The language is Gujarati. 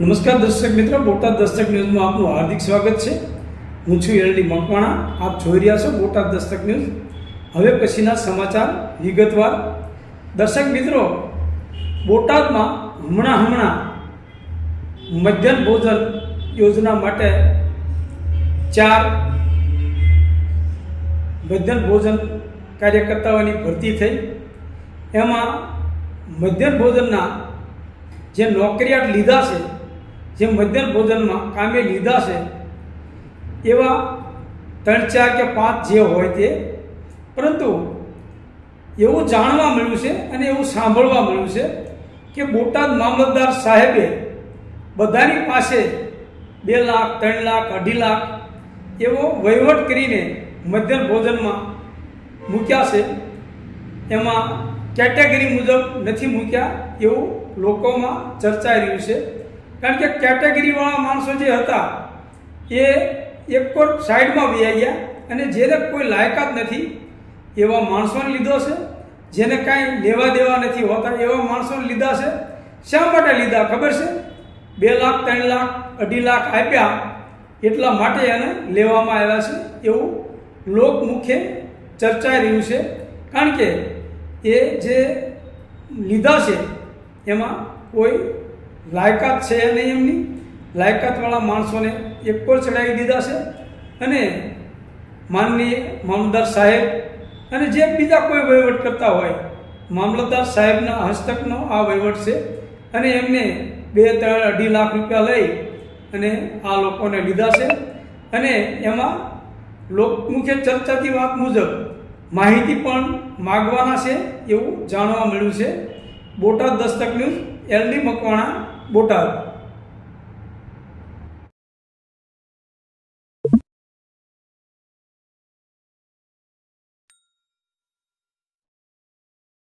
નમસ્કાર દર્શક મિત્રો, બોટાદ દસ્તક ન્યૂઝમાં આપનું હાર્દિક સ્વાગત છે. હું છું એલડી મકવાણા. આપ જોઈ રહ્યા છો બોટાદ દસ્તક ન્યૂઝ. હવે પછીના સમાચાર વિગતવાર. દર્શક મિત્રો, બોટાદમાં હમણાં હમણાં મધ્યાહન ભોજન યોજના માટે ચાર મધ્યાહન ભોજન કાર્યકર્તાઓની ભરતી થઈ. એમાં મધ્યાહન ભોજનના જે નોકરિયાત લીધા છે જે મધ્યાહન ભોજનમાં કામે લીધા છે, એવા ત્રણ ચાર કે પાંચ જે હોય તે. પરંતુ એવું જાણવા મળ્યું છે અને એવું સાંભળવા મળ્યું છે કે બોટાદ મામલતદાર સાહેબે બધાની પાસે બે લાખ, ત્રણ લાખ, અઢી લાખ એવો વહીવટ કરીને મધ્યાહન ભોજનમાં મૂક્યા છે. એમાં કેટેગરી મુજબ નથી મૂક્યા એવું લોકોમાં ચર્ચાઈ રહ્યું છે. કારણ કે કેટેગરીવાળા માણસો જે હતા, એ એક કોર સાઈડમાં વહી ગયા અને જેને કોઈ લાયકાત નથી, એવા માણસોને લીધો છે. જેને કાંઈ લેવા દેવા નથી હોતા, એવા માણસોને લીધા છે. શા માટે લીધા? ખબર છે? બે લાખ, ત્રણ લાખ, અઢી લાખ આપ્યા એટલા માટે એને લેવામાં આવ્યા છે. એવું લોકમુખે ચર્ચાઈ રહ્યું છે. કારણ કે એ જે લીધા છે, એમાં કોઈ લાયકાત છે નહીં એમની? લાયકાતવાળા માણસોને એક પર ચડાવી દીધા છે. અને માનનીય મામલતદાર સાહેબ અને જે બીજા કોઈ વહીવટ કરતા હોય, મામલતદાર સાહેબના હસ્તકનો આ વહીવટ છે અને એમને બે, ત્રણ, અઢી લાખ રૂપિયા લઈ અને આ લોકોને લીધા છે. અને એમાં લોકમુખ્ય ચર્ચાતી વાત મુજબ માહિતી પણ માગવાના છે એવું જાણવા મળ્યું છે. Botad Dastak news LD Makwana Botad.